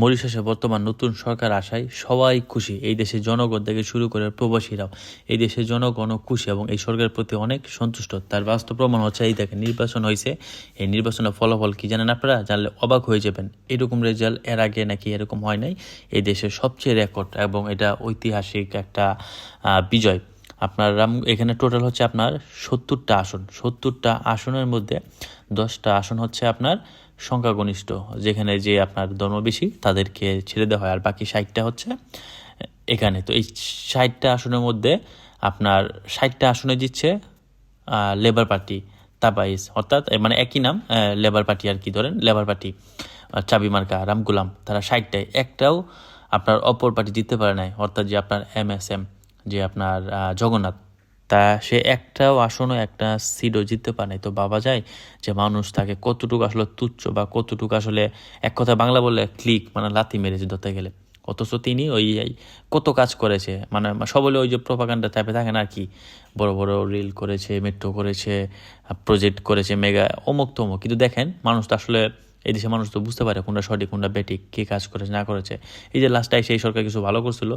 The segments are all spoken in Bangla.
মরিশাসে বর্তমান নতুন সরকার আসায় সবাই খুশি। এই দেশের জনগণ থেকে শুরু করে প্রবাসীরাও এই দেশের জনগণও খুশি এবং এই সরকারের প্রতি অনেক সন্তুষ্ট। তার বাস্তব প্রমাণ হচ্ছে এই দেখেন, নির্বাচন হয়েছে। এই নির্বাচনের ফলাফল কি জানেন আপনারা? জানলে অবাক হয়ে যাবেন। এরকম রেজাল্ট এর আগে নাকি এরকম হয় নাই? এই দেশের সবচেয়ে রেকর্ড এবং এটা ঐতিহাসিক একটা বিজয়। আপনার রাম এখানে টোটাল হচ্ছে আপনার সত্তরটা আসন। সত্তরটা আসনের মধ্যে দশটা আসন হচ্ছে আপনার সংখ্যাগরিষ্ঠ যেখানে যে আপনার ধর্ম বেশি, তাদেরকে ছেড়ে দেওয়া হয়। আর বাকি ষাটটা হচ্ছে এখানে। তো এই ষাটটা আসনের মধ্যে আপনার ষাটটা আসনে জিতছে লেবার পার্টি তাবাইস অর্থাৎ মানে একই নাম লেবার পার্টি আর কি ধরেন লেবার পার্টি চাবি মার্কা রামগুলাম তারা ষাটটায়। একটাও আপনার অপর পার্টি জিততে পারে নাই। অর্থাৎ যে আপনার এম এস এম যে আপনার জগন্নাথ তা সে একটাও আসনও একটা সিটও জিততে পারে তো বাবা যায় যে মানুষ তাকে কতটুকু আসলে তুচ্ছ বা কতটুকু আসলে এক কথা বাংলা বললে ক্লিক মানে লাথি মেরেছে ধরতে গেলে। অথচ তিনি ওই কত কাজ করেছে মানে সবলে ওই যে প্রপাগান্ডা টাইপে থাকে না আর কি, বড় বড় রিল করেছে মেট্রো করেছে প্রজেক্ট করেছে মেগা অমুক তমুক। কিন্তু দেখেন, মানুষ তো আসলে এই দেশে মানুষ তো বুঝতে পারে কোনটা সঠিক, কোনটা বেঠিক, কে কাজ করেছে, না করেছে। এই যে লাস্টে সেই সরকার কিছু ভালো করছিল,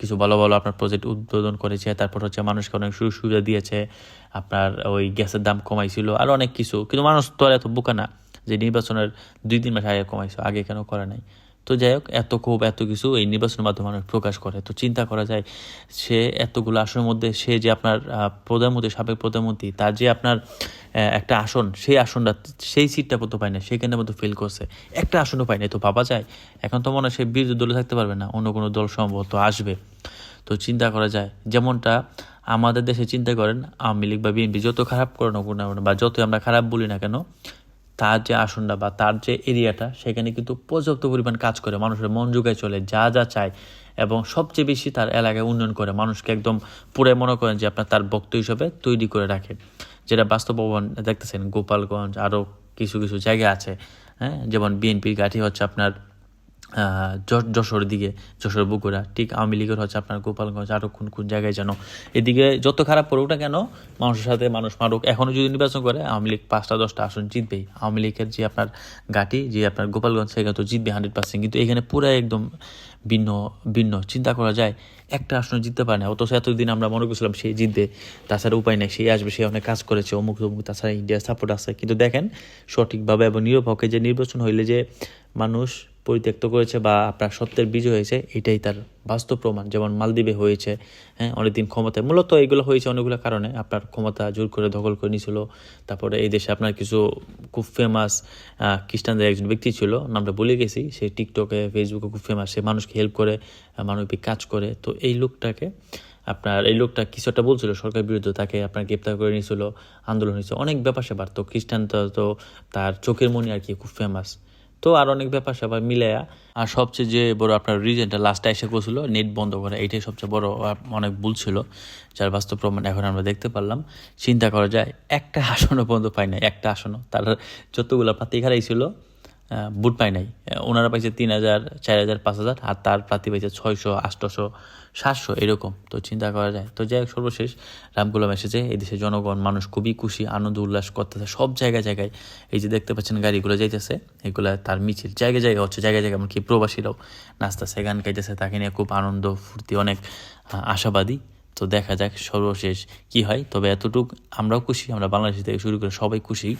কিছু ভালো ভালো আপনার প্রজেক্ট উদ্বোধন করেছে, তারপর হচ্ছে মানুষকে অনেক সুযোগ সুবিধা দিয়েছে, আপনার ওই গ্যাসের দাম কমাইছিল, আর অনেক কিছু। কিন্তু মানুষ তো আর এত বোকা না যে নির্বাচনের দুই, তিন মাস আগে কমাইছে, আগে কেন করে নাই? তো যাই হোক, এত ক্ষোভ, এত কিছু এই নির্বাচনের মাধ্যমে মানুষ প্রকাশ করে। তো চিন্তা করা যায়, সে এতগুলো আসনের মধ্যে সে যে আপনার প্রধানমন্ত্রী, সাবেক প্রধানমন্ত্রী, তার যে আপনার একটা আসন, সেই আসনটা, সেই সিটটা পর্যন্ত পায় না সেখানে মতো ফেল করছে। একটা আসনও পায় না তো ভাবা যায়। এখন তো মনে হয় সে বিরোধী দলে থাকতে পারবে না, অন্য কোনো দল সম্ভবত আসবে। তো চিন্তা করা যায়, যেমনটা আমাদের দেশে চিন্তা করেন, আওয়ামী লীগ বা বিএনপি, যত খারাপ করে না বা যতই আমরা খারাপ বলি না কেন তার যে আসনটা বা তার যে এরিয়াটা, সেখানে কিন্তু পর্যাপ্ত পরিমাণ কাজ করে, মানুষের মন যোগায় চলে, যা যা চায় এবং সবচেয়ে বেশি তার এলাকায় উন্নয়ন করে। মানুষকে একদম পুরে মনে করেন যে আপনার তার বক্ত হিসেবে তৈরি করে রাখে। যেটা বাস্তব ভবন, দেখতেছেন, গোপালগঞ্জ আরও কিছু কিছু জায়গা আছে হ্যাঁ? যেমন বিএনপির গাঠি হচ্ছে আপনার যশোর দিকে, যশোর বগুড়া, ঠিক আওয়ামী লীগের হচ্ছে আপনার গোপালগঞ্জ আরও কোন কোন জায়গায় যেন। এদিকে যত খারাপ পড়ুক না কেন, মানুষের সাথে মানুষ মারুক। এখনও যদি নির্বাচন করে, আওয়ামী লীগ পাঁচটা, দশটা আসন জিতবেই। আওয়ামী লীগের যে আপনার গাটি যে আপনার গোপালগঞ্জ, সেখানে তো জিতবে হান্ড্রেড পার্সেন্ট। কিন্তু এখানে পুরো একদম ভিন্ন ভিন্ন। চিন্তা করা যায়, একটা আসন জিততে পারে না। অথচ এতদিন আমরা মনে করছিলাম সে জিতবে, তাছাড়া উপায় নেই। সে আসবে, সে অনেক কাজ করেছে, অমুক তমুক, তাছাড়া ইন্ডিয়ার সাপোর্ট আছে। কিন্তু দেখেন, সঠিকভাবে এবং নিরপেক্ষে যে নির্বাচন হইলে যে মানুষ পরিত্যক্ত করেছে বা আপনার সত্যের বিজয় হয়েছে, এটাই তার বাস্তব প্রমাণ। যেমন মালদ্বীপে হয়েছে হ্যাঁ অনেকদিন ক্ষমতায়। মূলত এগুলো হয়েছে অনেকগুলো কারণে। আপনার ক্ষমতা জোর করে দখল করে নিয়েছিল। তারপরে এই দেশে আপনার কিছু খুব ফেমাস খ্রিস্টানদের একজন ব্যক্তি ছিল, নামটা বলে গেছি। সে টিকটকে ফেসবুকে খুব ফেমাস সে মানুষকে হেল্প করে মানবিক কাজ করে। তো এই লোকটাকে আপনার, এই লোকটা কিছু একটা বলছিল সরকার বিরুদ্ধে। তাকে আপনার গ্রেপ্তার করে নিয়েছিল, আন্দোলন হয়েছিল অনেক ব্যাপার স্যাপার তো খ্রিস্টান তো তার চোখের মনি আর কি খুব ফেমাস তো আর অনেক ব্যাপার স্যাপার মিলাইয়া। আর সবচেয়ে যে বড় আপনার রিজনটা লাস্টে এসে করছিল নেট বন্ধ করে, এইটাই সবচেয়ে বড় অনেক ভুল ছিল, যার বাস্তব প্রমাণ এখন আমরা দেখতে পারলাম। চিন্তা করা যায়, একটা আসনও বন্ধ পাই না একটা আসনও। তার যতগুলো প্রার্থী হারাইছিল বুট পায় নাই। ওনারা পাইছে তিন হাজার, চার হাজার, পাঁচ হাজার, আর তার প্রার্থী পাইছে ছয়শো আটশোশো সাতশো, এরকম। তো চিন্তা করা যায়। তো যাই হোক, সর্বশেষ রামগুলাম এসেছে। এই দেশের জনগণ, মানুষ খুবই খুশি, আনন্দ, উল্লাস করতেছে। সব জায়গায় জায়গায় এই যে দেখতে পাচ্ছেন গাড়িগুলো যাইতেছে, এগুলা তার মিছিল। জায়গায় জায়গায় হচ্ছে, জায়গায় জায়গায় এমনকি প্রবাসীরাও নাচতেছে, গান গাইতেছে। তাকে নিয়ে খুব আনন্দ, ফুর্তি, অনেক আশাবাদী। তো দেখা যাক সর্বশেষ কি হয়। তবে এতটুক আমরাও খুশি। আমরা বাংলাদেশ থেকে শুরু করে সবাই খুশি।